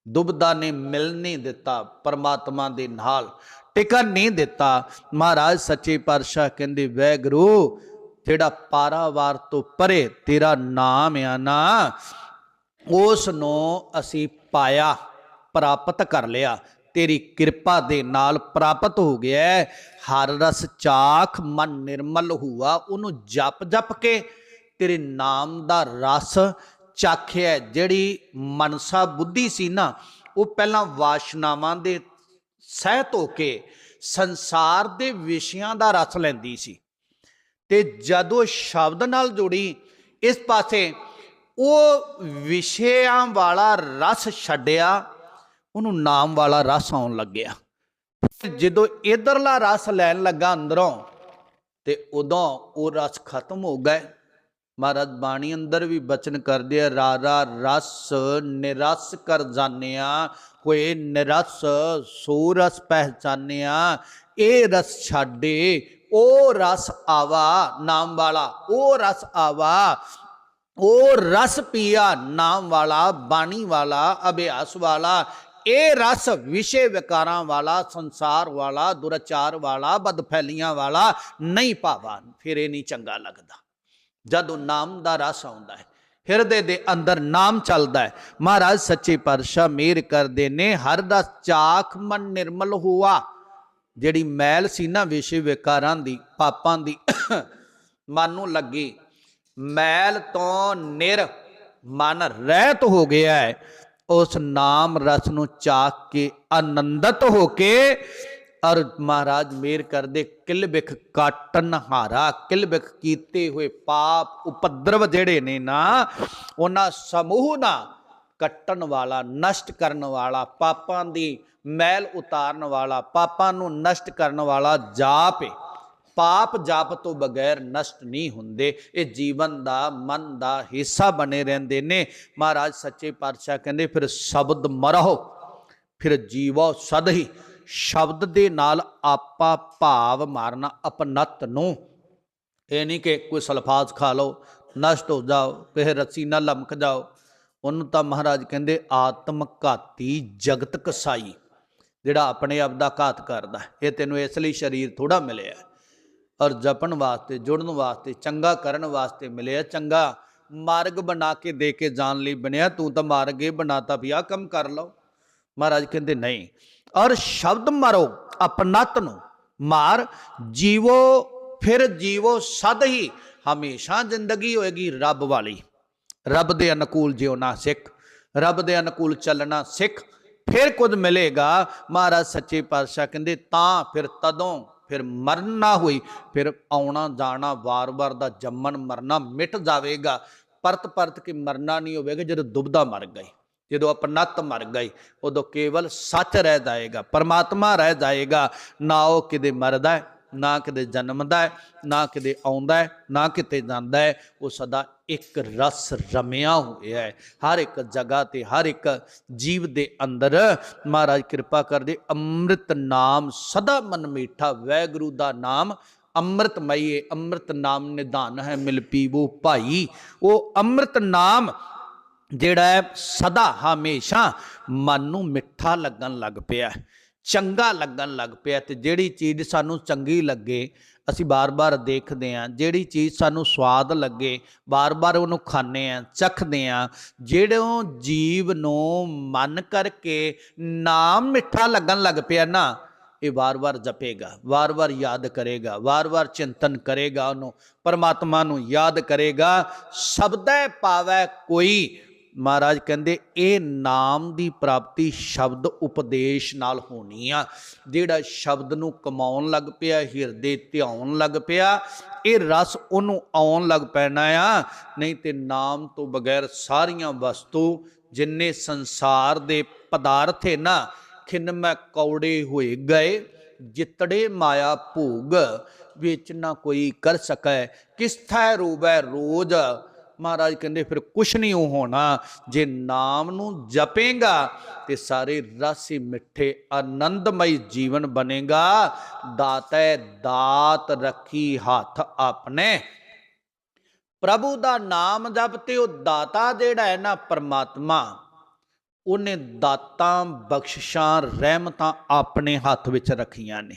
ਦੁਬਦਾ ਨੇ ਮਿਲ ਨਹੀਂ ਦਿੱਤਾ ਪਰਮਾਤਮਾ ਦੇ ਨਾਲ, ਟਿਕਣ ਨਹੀਂ ਦਿੱਤਾ। ਮਹਾਰਾਜ ਸੱਚੇ ਪਾਤਸ਼ਾਹ ਕਹਿੰਦੇ, ਵੈਗਰੂ ਜਿਹੜਾ ਪਾਰਾਵਾਰ ਤੋਂ ਪਰੇ ਤੇਰਾ ਨਾਮ ਆ ਨਾ ਉਸ ਨੂੰ ਅਸੀਂ ਪਾਇਆ, ਪ੍ਰਾਪਤ ਕਰ ਲਿਆ। ਤੇਰੀ ਕਿਰਪਾ ਦੇ ਨਾਲ ਪ੍ਰਾਪਤ ਹੋ ਗਿਆ ਹਰ ਰਸ ਚਾਖ ਮਨ ਨਿਰਮਲ ਹੁਆ, ਉਹਨੂੰ ਜਪ ਜਪ ਕੇ ਤੇਰੇ ਨਾਮ ਦਾ ਰਸ ਚਾਖਿਆ ਜਿਹੜੀ ਮਨਸਾ ਬੁੱਧੀ ਸੀ ਨਾ, ਉਹ ਪਹਿਲਾਂ ਵਾਸ਼ਨਾਵਾਂ ਦੇ ਸਹਿਤ ਹੋ ਕੇ ਸੰਸਾਰ ਦੇ ਵਿਸ਼ਿਆਂ ਦਾ ਰਸ ਲੈਂਦੀ ਸੀ। ਤੇ ਜਦੋਂ ਸ਼ਬਦ ਨਾਲ ਜੁੜੀ ਇਸ ਪਾਸੇ, ਉਹ ਵਿਸ਼ਿਆਂ ਵਾਲਾ ਰਸ ਛੱਡਿਆ, ਉਹਨੂੰ ਨਾਮ ਵਾਲਾ ਰਸ ਆਉਣ ਲੱਗਿਆ। ਜਦੋਂ ਇਧਰਲਾ ਰਸ ਲੈਣ ਲੱਗਾ ਅੰਦਰੋਂ, ਤੇ ਉਦੋਂ ਉਹ ਰਸ ਖਤਮ ਹੋ ਗਏ। ਮਹਾਰਾਜ ਬਾਣੀ ਅੰਦਰ ਵੀ ਬਚਨ ਕਰਦੇ ਆ, ਰਾਰਾ ਰਸ ਨਿਰਸ ਕਰ ਜਾਣਿਆ ਹੋਏ ਨਿਰਸ ਸੋ ਰਸ ਪਹਿਚਾਨਿਆ। ਇਹ ਰਸ ਛਾਡੇ ਉਹ ਰਸ ਆਵਾ, ਨਾਮ ਵਾਲਾ, ਉਹ ਰਸ ਆਵਾ, ਉਹ ਰਸ ਪੀਆ, ਨਾਮ ਵਾਲਾ, ਬਾਣੀ ਵਾਲਾ, ਅਭਿਆਸ ਵਾਲਾ, ਇਹ ਰਸ ਵਿਸ਼ੇ ਵਿਕਾਰਾਂ ਵਾਲਾ, ਸੰਸਾਰ ਵਾਲਾ, ਦੁਰਾਚਾਰ ਵਾਲਾ, ਬਦਫੈਲੀਆਂ ਵਾਲਾ ਨਹੀਂ ਭਾਵਾ ਫਿਰ ਇਹ ਨਹੀਂ ਚੰਗਾ ਲੱਗਦਾ। ਜਦੋਂ ਨਾਮ ਦਾ ਰਸ ਆਉਂਦਾ ਹੈ, ਹਿਰਦੇ ਦੇ ਅੰਦਰ ਨਾਮ ਚੱਲਦਾ ਹੈ, ਮਹਾਰਾਜ ਸੱਚੇ ਪਾਤਸ਼ਾਹ ਮੇਰ ਕਰਦੇ ਨੇ, ਹਰ ਦਾ ਚਾਖ ਮਨ ਨਿਰਮਲ ਹੋਆ। ਜਿਹੜੀ ਮੈਲ ਸੀ ਨਾ ਵਿਸ਼ੇ ਵਿਕਾਰਾਂ ਦੀ, ਪਾਪਾਂ ਦੀ, ਮਨ ਨੂੰ ਲੱਗੀ। ਮੈਲ ਤੋਂ ਨਿਰ ਮਨ ਰਹਿਤ ਹੋ ਗਿਆ ਹੈ। ਉਸ ਨਾਮ ਰਸ ਨੂੰ ਚਾਕ ਕੇ ਆਨੰਦਤ ਹੋ ਕੇ ਔਰ ਮਹਾਰਾਜ ਮੇਰ ਕਰਦੇ ਕਿਲ ਬਿਖ ਕਾਟਨ ਹਾਰਾ ਕਿਲ ਕੀਤੇ ਹੋਏ ਪਾਪ ਉਪਦਰਵ ਜਿਹੜੇ ਨੇ ਨਾ, ਉਹਨਾਂ ਸਮੂਹ ਨਾ ਕੱਟਣ ਵਾਲਾ, ਨਸ਼ਟ ਕਰਨ ਵਾਲਾ, ਪਾਪਾਂ ਦੀ ਮੈਲ ਉਤਾਰਨ ਵਾਲਾ, ਪਾਪਾਂ ਨੂੰ ਨਸ਼ਟ ਕਰਨ ਵਾਲਾ ਜਾਪ ਹੈ ਪਾਪ ਜਾਪ ਤੋਂ ਬਗੈਰ ਨਸ਼ਟ ਨਹੀਂ ਹੁੰਦੇ। ਇਹ ਜੀਵਨ ਦਾ, ਮਨ ਦਾ ਹਿੱਸਾ ਬਣੇ ਰਹਿੰਦੇ ਨੇ। ਮਹਾਰਾਜ ਸੱਚੇ ਪਾਤਸ਼ਾਹ ਕਹਿੰਦੇ, ਫਿਰ ਸ਼ਬਦ ਮਰਹੁ, ਫਿਰ ਜੀਵੋ ਸਦ ਹੀ ਸ਼ਬਦ ਦੇ ਨਾਲ ਆਪਾ ਭਾਵ ਮਾਰਨਾ ਅਪਨਤ ਨੂੰ। ਇਹ ਨਹੀਂ ਕਿ ਕੋਈ ਸਲਫਾਜ਼ ਖਾ ਲਓ, ਨਸ਼ਟ ਹੋ ਜਾਓ, ਕਿਸੇ ਰੱਸੀ ਨਾਲ ਲਮਕ ਜਾਓ। ਉਹਨੂੰ ਤਾਂ ਮਹਾਰਾਜ ਕਹਿੰਦੇ ਆਤਮ ਘਾਤੀ ਜਗਤ ਕਸਾਈ। ਜਿਹੜਾ ਆਪਣੇ ਆਪ ਦਾ ਘਾਤ ਕਰਦਾ ਇਹ ਤੈਨੂੰ ਇਸ ਲਈ ਸਰੀਰ ਥੋੜਾ ਮਿਲਿਆ ਔਰ ਜਪਣ ਵਾਸਤੇ, ਜੁੜਨ ਵਾਸਤੇ, ਚੰਗਾ ਕਰਨ ਵਾਸਤੇ ਮਿਲਿਆ ਚੰਗਾ ਮਾਰਗ ਬਣਾ ਕੇ ਦੇ ਕੇ ਜਾਣ ਲਈ ਬਣਿਆ। ਤੂੰ ਤਾਂ ਮਾਰਗ ਇਹ ਬਣਾਤਾ ਵੀ ਆਹ ਕੰਮ ਕਰ ਲਓ। ਮਹਾਰਾਜ ਕਹਿੰਦੇ, ਨਹੀਂ। ਔਰ ਸ਼ਬਦ ਮਾਰੋ, ਅਪਨਤ ਨੂੰ ਮਾਰ, ਜੀਵੋ, ਫਿਰ ਜੀਵੋ ਸਦ ਹੀ। ਹਮੇਸ਼ਾ ਜ਼ਿੰਦਗੀ ਹੋਏਗੀ ਰੱਬ ਵਾਲੀ। ਰੱਬ ਦੇ ਅਨੁਕੂਲ ਜਿਉਣਾ ਸਿੱਖ। ਰੱਬ ਦੇ ਅਨੁਕੂਲ ਚੱਲਣਾ ਸਿੱਖ। ਫਿਰ ਕੁਝ ਮਿਲੇਗਾ। ਮਹਾਰਾਜ ਸੱਚੇ ਪਾਤਸ਼ਾਹ ਕਹਿੰਦੇ, ਤਾਂ ਫਿਰ ਤਦੋਂ ਫਿਰ ਮਰਨ ਨਾ ਹੋਈ, ਫਿਰ ਆਉਣਾ ਜਾਣਾ ਵਾਰ-ਵਾਰ ਦਾ ਜੰਮਣ ਮਰਨਾ ਮਿਟ ਜਾਵੇਗਾ। ਪਰਤ ਪਰਤ ਕੇ ਮਰਨਾ ਨਹੀਂ ਹੋਵੇਗਾ, ਜਦੋਂ ਦੁਬਦਾ ਮਰ ਗਈ ਜਦੋਂ ਅਪਨਤ ਮਰ ਗਏ, ਉਦੋਂ ਕੇਵਲ ਸੱਚ ਰਹਿ ਜਾਏਗਾ, ਪਰਮਾਤਮਾ ਰਹਿ ਜਾਏਗਾ, ਨਾ ਉਹ ਕਿਤੇ ਮਰਦਾ ਹੈ ਨਾ ਕਿਤੇ ਜਨਮਦਾ ਹੈ ਨਾ ਕਿਤੇ ਆਉਂਦਾ ਹੈ ਨਾ ਕਿਤੇ ਜਾਂਦਾ ਹੈ ਉਹ ਸਦਾ ਇੱਕ ਰਸ ਰਮਿਆ ਹੋਇਆ ਹੈ। ਹਰ ਇੱਕ ਜਗ੍ਹਾ ਤੇ ਹਰ ਇੱਕ ਜੀਵ ਦੇ ਅੰਦਰ ਮਹਾਰਾਜ ਕਿਰਪਾ ਕਰਦੇ ਅੰਮ੍ਰਿਤ ਨਾਮ ਸਦਾ ਮਨ ਮੀਠਾ ਵੈਗੁਰੂ ਦਾ ਨਾਮ ਅੰਮ੍ਰਿਤਮਈ ਹੈ ਅੰਮ੍ਰਿਤ ਨਾਮ ਨਿਧਾਨ ਹੈ ਮਿਲ ਪੀਵੋ ਭਾਈ। ਉਹ ਅੰਮ੍ਰਿਤ ਨਾਮ ਜਿਹੜਾ ਹੈ ਸਦਾ ਹਮੇਸ਼ਾ ਮਨ ਨੂੰ ਮਿੱਠਾ ਲੱਗਣ ਲੱਗ ਪਿਆ ਹੈ, ਚੰਗਾ ਲੱਗਣ ਲੱਗ ਪਿਆ ਤੇ ਜਿਹੜੀ ਚੀਜ਼ ਸਾਨੂੰ ਚੰਗੀ ਲੱਗੇ, ਅਸੀਂ ਬਾਰ-ਬਾਰ ਦੇਖਦੇ ਹਾਂ। ਜਿਹੜੀ ਚੀਜ਼ ਸਾਨੂੰ ਸਵਾਦ ਲੱਗੇ, ਬਾਰ-ਬਾਰ ਉਹਨੂੰ ਖਾਂਦੇ ਹਾਂ, ਚੱਖਦੇ ਹਾਂ। ਜਿਹੜੋਂ ਜੀਵ ਨੂੰ ਮਨ ਕਰਕੇ ਨਾਮ ਮਿੱਠਾ ਲੱਗਣ ਲੱਗ ਪਿਆ ਨਾ, ਇਹ ਵਾਰ-ਵਾਰ ਜਪੇਗਾ, ਵਾਰ-ਵਾਰ ਯਾਦ ਕਰੇਗਾ, ਵਾਰ-ਵਾਰ ਚਿੰਤਨ ਕਰੇਗਾ ਉਹਨੂੰ, ਪਰਮਾਤਮਾ ਨੂੰ ਯਾਦ ਕਰੇਗਾ ਸ਼ਬਦੈ ਪਾਵੈ ਕੋਈ ਮਹਾਰਾਜ ਕਹਿੰਦੇ, ਇਹ ਨਾਮ ਦੀ ਪ੍ਰਾਪਤੀ ਸ਼ਬਦ ਉਪਦੇਸ਼ ਨਾਲ ਹੋਣੀ ਆ। ਜਿਹੜਾ ਸ਼ਬਦ ਨੂੰ ਕਮਾਉਣ ਲੱਗ ਪਿਆ, ਹਿਰਦੇ ਧਿਆਉਣ ਲੱਗ ਪਿਆ, ਇਹ ਰਸ ਉਹਨੂੰ ਆਉਣ ਲੱਗ ਪੈਣਾ ਆ। ਨਹੀਂ ਤੇ ਨਾਮ ਤੋਂ ਬਗੈਰ ਸਾਰੀਆਂ ਵਸਤੂ ਜਿੰਨੇ ਸੰਸਾਰ ਦੇ ਪਦਾਰਥ ਹੈ ਨਾ, ਖਿੰਨ ਕੌੜੇ ਹੋਏ ਗਏ, ਜਿਤੜੇ ਮਾਇਆ ਭੋਗ, ਵਿੱਚ ਨਾ ਕੋਈ ਕਰ ਸਕੈ, ਕਿਸ ਥੈ ਰੂਬੈ ਰੋਜ ਮਹਾਰਾਜ ਕਹਿੰਦੇ, ਫਿਰ ਕੁਛ ਨਹੀਂ ਉਹ ਹੋਣਾ। ਜੇ ਨਾਮ ਨੂੰ ਜਪੇਗਾ ਤੇ ਸਾਰੇ ਰਸੀ ਮਿੱਠੇ ਆਨੰਦਮਈ ਜੀਵਨ ਬਣੇਗਾ। ਦਾਤੈ ਦਾਤ ਰੱਖੀ ਹੱਥ ਆਪਣੇ। ਪ੍ਰਭੂ ਦਾ ਨਾਮ ਜਪ ਤੇ ਉਹ ਦਾਤਾ ਜਿਹੜਾ ਹੈ ਨਾ ਪਰਮਾਤਮਾ, ਉਹਨੇ ਦਾਤਾਂ, ਬਖਸ਼ਿਸ਼ਾਂ, ਰਹਿਮਤਾਂ ਆਪਣੇ ਹੱਥ ਵਿੱਚ ਰੱਖੀਆਂ ਨੇ।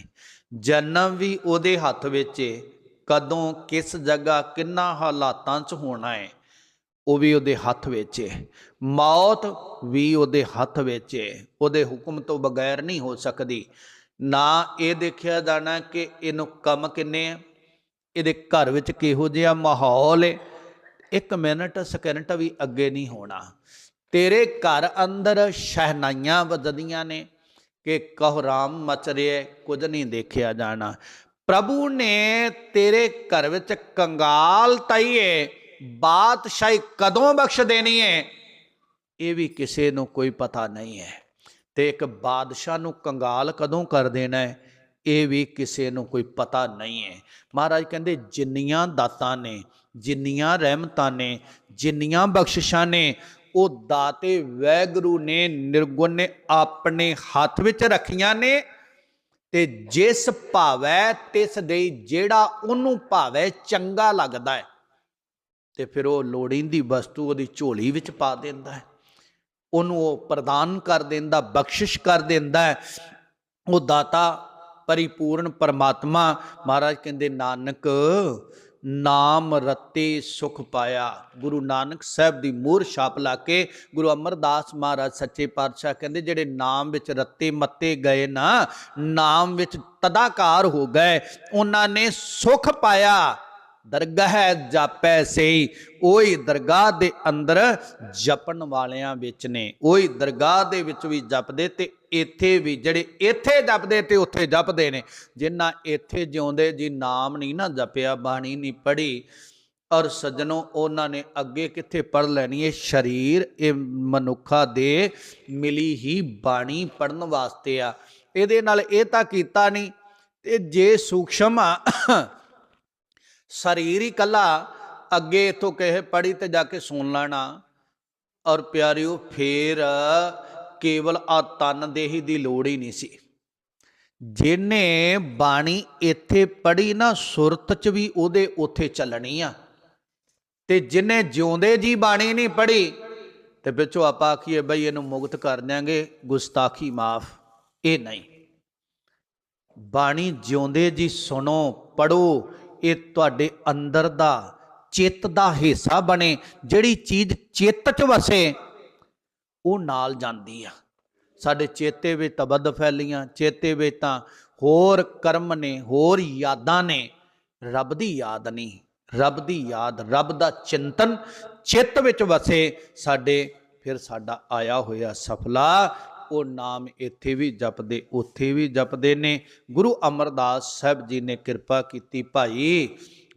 ਜਨਮ ਵੀ ਉਹਦੇ ਹੱਥ ਵਿੱਚ ਏ। ਕਦੋਂ, ਕਿਸ ਜਗ੍ਹਾ, ਕਿੰਨਾ ਹਾਲਾਤਾਂ 'ਚ ਹੋਣਾ ਹੈ ਉਹ ਵੀ ਉਹਦੇ ਹੱਥ ਵਿੱਚ ਏ। ਮੌਤ ਵੀ ਉਹਦੇ ਹੱਥ ਵਿੱਚ ਏ। ਉਹਦੇ ਹੁਕਮ ਤੋਂ ਬਗੈਰ ਨਹੀਂ ਹੋ ਸਕਦੀ। ਨਾ ਇਹ ਦੇਖਿਆ ਜਾਣਾ ਕਿ ਇਹਨੂੰ ਕੰਮ ਕਿੰਨੇ ਆ, ਇਹਦੇ ਘਰ ਵਿੱਚ ਕਿਹੋ ਜਿਹਾ ਮਾਹੌਲ ਏ। ਇੱਕ ਮਿੰਟ, ਸਕਿੰਟ ਵੀ ਅੱਗੇ ਨਹੀਂ ਹੋਣਾ। ਤੇਰੇ ਘਰ ਅੰਦਰ ਸ਼ਹਿਨਾਈਆਂ ਵੱਜਦੀਆਂ ਨੇ ਕਿ ਕਹਰਾਮ ਮਚ ਰਿਹਾ ਕੁਝ ਨਹੀਂ ਦੇਖਿਆ ਜਾਣਾ। ਪ੍ਰਭੂ ਨੇ ਤੇਰੇ ਘਰ ਵਿੱਚ ਕੰਗਾਲ ਤਈਏ ਬਾਦਸ਼ਾਹੀ ਕਦੋਂ ਬਖਸ਼ ਦੇਣੀ ਹੈ ਇਹ ਵੀ ਕਿਸੇ ਨੂੰ ਕੋਈ ਪਤਾ ਨਹੀਂ ਹੈ ਤੇ ਇੱਕ ਬਾਦਸ਼ਾਹ ਨੂੰ ਕੰਗਾਲ ਕਦੋਂ ਕਰ ਦੇਣਾ ਹੈ ਇਹ ਵੀ ਕਿਸੇ ਨੂੰ ਕੋਈ ਪਤਾ ਨਹੀਂ ਹੈ ਮਹਾਰਾਜ ਕਹਿੰਦੇ, ਜਿੰਨੀਆਂ ਦਾਤਾਂ ਨੇ, ਜਿੰਨੀਆਂ ਰਹਿਮਤਾਂ ਨੇ, ਜਿੰਨੀਆਂ ਬਖਸ਼ਿਸ਼ਾਂ ਨੇ, ਉਹ ਦਾਤੇ ਵੈਗਰੂ ਨੇ, ਨਿਰਗੁਣ ਨੇ ਆਪਣੇ ਹੱਥ ਵਿੱਚ ਰੱਖੀਆਂ ਨੇ। ਤੇ ਜਿਸ ਭਾਵੈ ਤਿਸ ਦੇ ਜਿਹੜਾ ਉਹਨੂੰ ਭਾਵੈ ਚੰਗਾ ਲੱਗਦਾ ਹੈ। ਤੇ ਫਿਰ ਉਹ ਲੋੜੀਂਦੀ ਵਸਤੂ ਉਹਦੀ ਝੋਲੀ ਵਿੱਚ ਪਾ ਦਿੰਦਾ ਹੈ। ਉਹਨੂੰ ਉਹ ਪ੍ਰਦਾਨ ਕਰ ਦਿੰਦਾ, ਬਖਸ਼ਿਸ਼ ਕਰ ਦਿੰਦਾ ਹੈ। ਉਹ ਦਾਤਾ, ਪਰਿਪੂਰਨ ਪਰਮਾਤਮਾ ਮਹਾਰਾਜ ਕਹਿੰਦੇ, ਨਾਨਕ ਨਾਮ ਰਤੇ ਸੁਖ ਪਾਇਆ। ਗੁਰੂ ਨਾਨਕ ਸਾਹਿਬ ਦੀ ਮੂਰ ਛਾਪ ਲਾ ਕੇ ਗੁਰੂ ਅਮਰਦਾਸ ਮਹਾਰਾਜ ਸੱਚੇ ਪਾਤਸ਼ਾਹ ਕਹਿੰਦੇ, ਜਿਹੜੇ ਨਾਮ ਵਿੱਚ ਰੱਤੇ ਮੱਤੇ ਗਏ ਨਾ, ਨਾਮ ਵਿੱਚ ਤਦਾਕਾਰ ਹੋ ਗਏ। ਉਹਨਾਂ ਨੇ ਸੁਖ ਪਾਇਆ। ਦਰਗਾਹ ਜਾਪੈ ਸਈ। ਉਹੀ ਦਰਗਾਹ ਦੇ ਅੰਦਰ ਜਪਣ ਵਾਲਿਆਂ ਵਿੱਚ ਨੇ। ਉਹੀ ਦਰਗਾਹ ਦੇ ਵਿੱਚ ਵੀ ਜਪਦੇ ਤੇ ਇੱਥੇ ਵੀ ਜਿਹੜੇ ਇੱਥੇ ਜਪਦੇ ਤੇ ਉੱਥੇ ਜਪਦੇ ਨੇ। ਜਿਨ੍ਹਾਂ ਇੱਥੇ ਜਿਉਂਦੇ, ਜੀ ਨਾਮ ਨਹੀਂ ਨਾ ਜਪਿਆ, ਬਾਣੀ ਨਹੀਂ ਪੜ੍ਹੀ, ਔਰ ਸੱਜਣੋ, ਉਹਨਾਂ ਨੇ ਅੱਗੇ ਕਿੱਥੇ ਪੜ ਲੈਣੀ ਇਹ ਸਰੀਰ, ਇਹ ਮਨੁੱਖਾ ਦੇ ਮਿਲੀ ਹੀ ਬਾਣੀ ਪੜਨ ਵਾਸਤੇ ਆ। ਇਹਦੇ ਨਾਲ ਇਹ ਤਾਂ ਕੀਤਾ ਨਹੀਂ। ਤੇ ਜੇ ਸੂਖਸ਼ਮ ਸਰੀਰ ਹੀ ਕੱਲਾ, ਅੱਗੇ ਇਥੋਂ ਕਹੇ ਪੜੀ ਤੇ ਜਾ ਕੇ ਸੁਣ ਲੈਣਾ। ਔਰ ਪਿਆਰਿਓ, ਫੇਰ ਕੇਵਲ ਆ ਤਨ ਦੇਹੀ ਦੀ ਲੋੜ ਹੀ ਨਹੀਂ ਸੀ। ਜਿਹਨੇ ਬਾਣੀ ਇੱਥੇ ਪੜੀ ਨਾ, ਸੁਰਤ ਚ ਵੀ ਉਹਦੇ ਉੱਥੇ ਚੱਲਣੀ ਆ। ਤੇ ਜਿਹਨੇ ਜਿਉਂਦੇ ਜੀ ਬਾਣੀ ਨਹੀਂ ਪੜੀ ਤੇ ਵਿੱਚੋਂ ਆਪਾਂ ਆਖੀਏ, ਬਈ ਇਹਨੂੰ ਮੁਕਤ ਕਰ ਦਿਆਂਗੇ, ਗੁਸਤਾਖੀ ਮਾਫ। ਇਹ ਨਹੀਂ। ਬਾਣੀ ਜਿਉਂਦੇ ਜੀ ਸੁਣੋ ਪੜੋ ਇਹ ਤੁਹਾਡੇ ਅੰਦਰ ਦਾ ਚਿੱਤ ਦਾ ਹਿੱਸਾ ਬਣੇ, ਜਿਹੜੀ ਚੀਜ਼ ਚਿੱਤ 'ਚ ਵਸੇ, ਉਹ ਨਾਲ ਜਾਂਦੀ ਆ। ਸਾਡੇ ਚੇਤੇ ਵਿੱਚ ਤਬਦ ਫੈਲੀਆਂ, ਚੇਤੇ ਵਿੱਚ ਤਾਂ ਹੋਰ ਕਰਮ ਨੇ, ਹੋਰ ਯਾਦਾਂ ਨੇ। ਰੱਬ ਦੀ ਯਾਦ ਨਹੀਂ, ਰੱਬ ਦੀ ਯਾਦ, ਰੱਬ ਦਾ ਚਿੰਤਨ ਚਿੱਤ ਵਿੱਚ ਵਸੇ, ਸਾਡੇ, ਫਿਰ ਸਾਡਾ ਆਇਆ ਹੋਇਆ ਸਫਲਾ ਉਹ ਨਾਮ ਇੱਥੇ ਵੀ ਜਪਦੇ, ਉੱਥੇ ਵੀ ਜਪਦੇ ਨੇ। ਗੁਰੂ ਅਮਰਦਾਸ ਸਾਹਿਬ ਜੀ ਨੇ ਕਿਰਪਾ ਕੀਤੀ, ਭਾਈ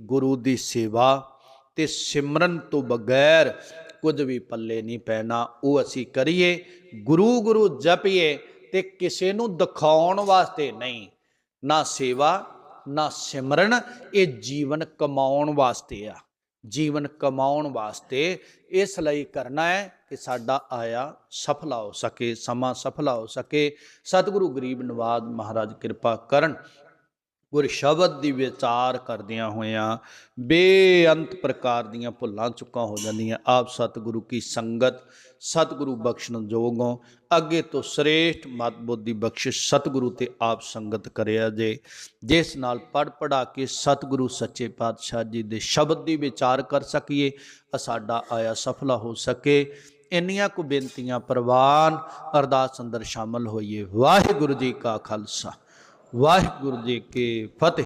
ਗੁਰੂ ਦੀ ਸੇਵਾ ਤੇ ਸਿਮਰਨ ਤੋਂ ਬਗੈਰ ਕੁਝ ਵੀ ਪੱਲੇ ਨਹੀਂ ਪੈਣਾ। ਉਹ ਅਸੀਂ ਕਰੀਏ, ਗੁਰੂ ਗੁਰੂ ਜਪੀਏ ਤੇ ਕਿਸੇ ਨੂੰ ਦਿਖਾਉਣ ਵਾਸਤੇ ਨਹੀਂ। ਨਾ ਸੇਵਾ, ਨਾ ਸਿਮਰਨ, ਇਹ ਜੀਵਨ ਕਮਾਉਣ ਵਾਸਤੇ ਆ। ਜੀਵਨ ਕਮਾਉਣ ਵਾਸਤੇ ਇਸ ਲਈ ਕਰਨਾ ਹੈ ਕਿ ਸਾਡਾ ਆਇਆ ਸਫਲਾ ਹੋ ਸਕੇ, ਸਮਾਂ ਸਫਲਾ ਹੋ ਸਕੇ। ਸਤਿਗੁਰੂ ਗਰੀਬ ਨਵਾਜ ਮਹਾਰਾਜ ਕਿਰਪਾ ਕਰਨ। ਗੁਰ ਸ਼ਬਦ ਦੀ ਵਿਚਾਰ ਕਰਦਿਆਂ ਹੋਇਆਂ ਬੇਅੰਤ ਪ੍ਰਕਾਰ ਦੀਆਂ ਭੁੱਲਾਂ ਚੁੱਕਾਂ ਹੋ ਜਾਂਦੀਆਂ। ਆਪ ਸਤਿਗੁਰੂ ਕੀ ਸੰਗਤ, ਸਤਿਗੁਰੂ ਬਖਸ਼ਣ ਜੋਗੋਂ ਅੱਗੇ ਤੋਂ ਸ੍ਰੇਸ਼ਟ ਮਤ ਬੁੱਧੀ ਬਖਸ਼ਿਸ਼ ਸਤਿਗੁਰੂ ਤੇ ਆਪ ਸੰਗਤ ਕਰਿਆ ਜੇ। ਜਿਸ ਨਾਲ ਪੜ ਪੜਾ ਕੇ ਸਤਿਗੁਰੂ ਸੱਚੇ ਪਾਤਸ਼ਾਹ ਜੀ ਦੇ ਸ਼ਬਦ ਦੀ ਵਿਚਾਰ ਕਰ ਸਕੀਏ ਸਾਡਾ ਆਇਆ ਸਫਲਾ ਹੋ ਸਕੇ। ਇੰਨੀਆਂ ਕੁ ਬੇਨਤੀਆਂ ਪ੍ਰਵਾਨ ਅਰਦਾਸ ਅੰਦਰ ਸ਼ਾਮਲ ਹੋਈਏ। ਵਾਹਿਗੁਰੂ ਜੀ ਕਾ ਖਾਲਸਾ। ਵਾਹਿਗੁਰੂ ਜੀ ਕੀ ਫਤਿਹ।